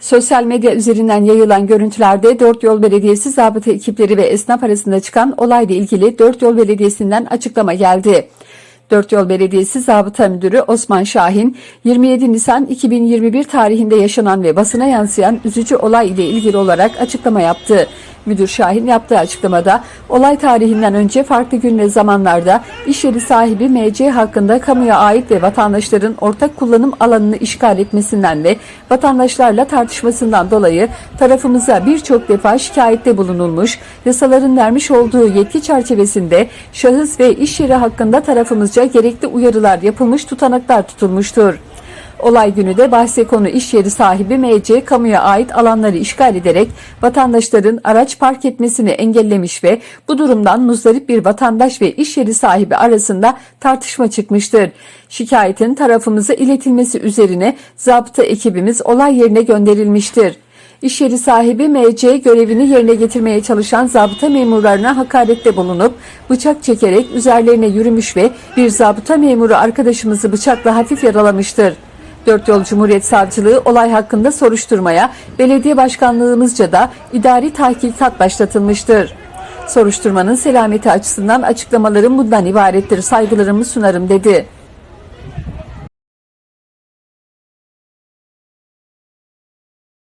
Sosyal medya üzerinden yayılan görüntülerde Dört Yol Belediyesi zabıta ekipleri ve esnaf arasında çıkan olayla ilgili Dört Yol Belediyesi'nden açıklama geldi. Dört Yol Belediyesi Zabıta Müdürü Osman Şahin, 27 Nisan 2021 tarihinde yaşanan ve basına yansıyan üzücü olay ile ilgili olarak açıklama yaptı. Müdür Şahin yaptığı açıklamada olay tarihinden önce farklı gün ve zamanlarda iş yeri sahibi MC hakkında kamuya ait ve vatandaşların ortak kullanım alanını işgal etmesinden ve vatandaşlarla tartışmasından dolayı tarafımıza birçok defa şikayette bulunulmuş, yasaların vermiş olduğu yetki çerçevesinde şahıs ve iş yeri hakkında tarafımızca gerekli uyarılar yapılmış tutanaklar tutulmuştur. Olay günü de bahse konu iş yeri sahibi MC kamuya ait alanları işgal ederek vatandaşların araç park etmesini engellemiş ve bu durumdan muzdarip bir vatandaş ve iş yeri sahibi arasında tartışma çıkmıştır. Şikayetin tarafımıza iletilmesi üzerine zabıta ekibimiz olay yerine gönderilmiştir. İş yeri sahibi MC görevini yerine getirmeye çalışan zabıta memurlarına hakarette bulunup bıçak çekerek üzerlerine yürümüş ve bir zabıta memuru arkadaşımızı bıçakla hafif yaralamıştır. Dört Yol Cumhuriyet Savcılığı olay hakkında soruşturmaya belediye başkanlığımızca da idari tahkikat başlatılmıştır. Soruşturmanın selameti açısından açıklamalarım bundan ibarettir. Saygılarımı sunarım dedi.